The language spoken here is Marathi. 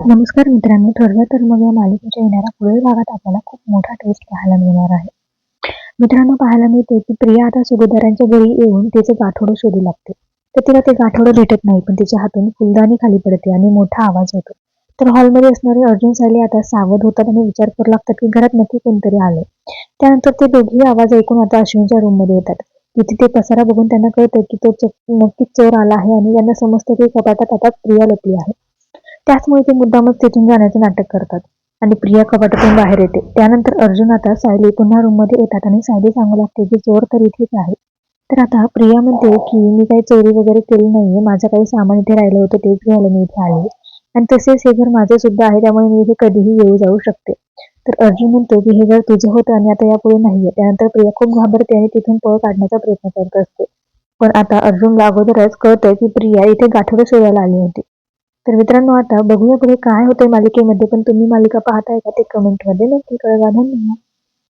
नमस्कार मित्रांनो ठरलं तर मग या मालिकेच्या येणाऱ्या पुढील भागात आपल्याला खूप मोठा ट्विस्ट पाहायला मिळणार आहे. मित्रांनो पाहायला मिळते की प्रिया आता सुभेदारांच्या घरी येऊन तिचे गाठोडं शोधू लागते. तर तिला ते गाठोडं भेटत नाही पण तिच्या हातून फुलदाणी खाली पडते आणि मोठा आवाज होतो तर हॉलमध्ये असणारे अर्जुन साले आता सावध होतात आणि विचार करू लागतात की घरात नक्की कोणतरी आले त्यानंतर ते दोघेही आवाज ऐकून आता अश्विनच्या रूममध्ये येतात. तिथे ते पसारा बघून त्यांना कळतं की तो नक्कीच चोर आला आहे आणि त्यांना समजतं की कपाटात आता प्रिया लपली आहे. त्याचमुळे ते मुद्दामच तिथून जाण्याचं नाटक करतात. आणि प्रिया कपाटातून बाहेर येते. त्यानंतर अर्जुन आता सायली पुन्हा रूममध्ये येतात आणि सायली सांगू लागते की चोर तर इथेच आहे. तर आता प्रिया म्हणते की मी काही चोरी वगैरे केली नाहीये. माझं काही सामान इथे राहिलं होतं तेच घ्यायला मी इथे आले. आणि तसेच हे घर माझं सुद्धा आहे त्यामुळे मी इथे कधीही येऊ जाऊ शकते. तर अर्जुन म्हणतो की हे घर तुझं होतं आणि आता यापुढे नाहीये. त्यानंतर प्रिया खूप घाबरते आणि तिथून पळ काढण्याचा प्रयत्न करत असते. पण आता अर्जुनला अगोदरच कळतंय की प्रिया इथे गाठोडं शोधायला आली होती. तर मित्रांनो आता बघूया पुढे काय होतंय मालिकेमध्ये पण तुम्ही मालिका पाहताय का ते कमेंटमध्ये नक्की कळवा. धन्यवाद.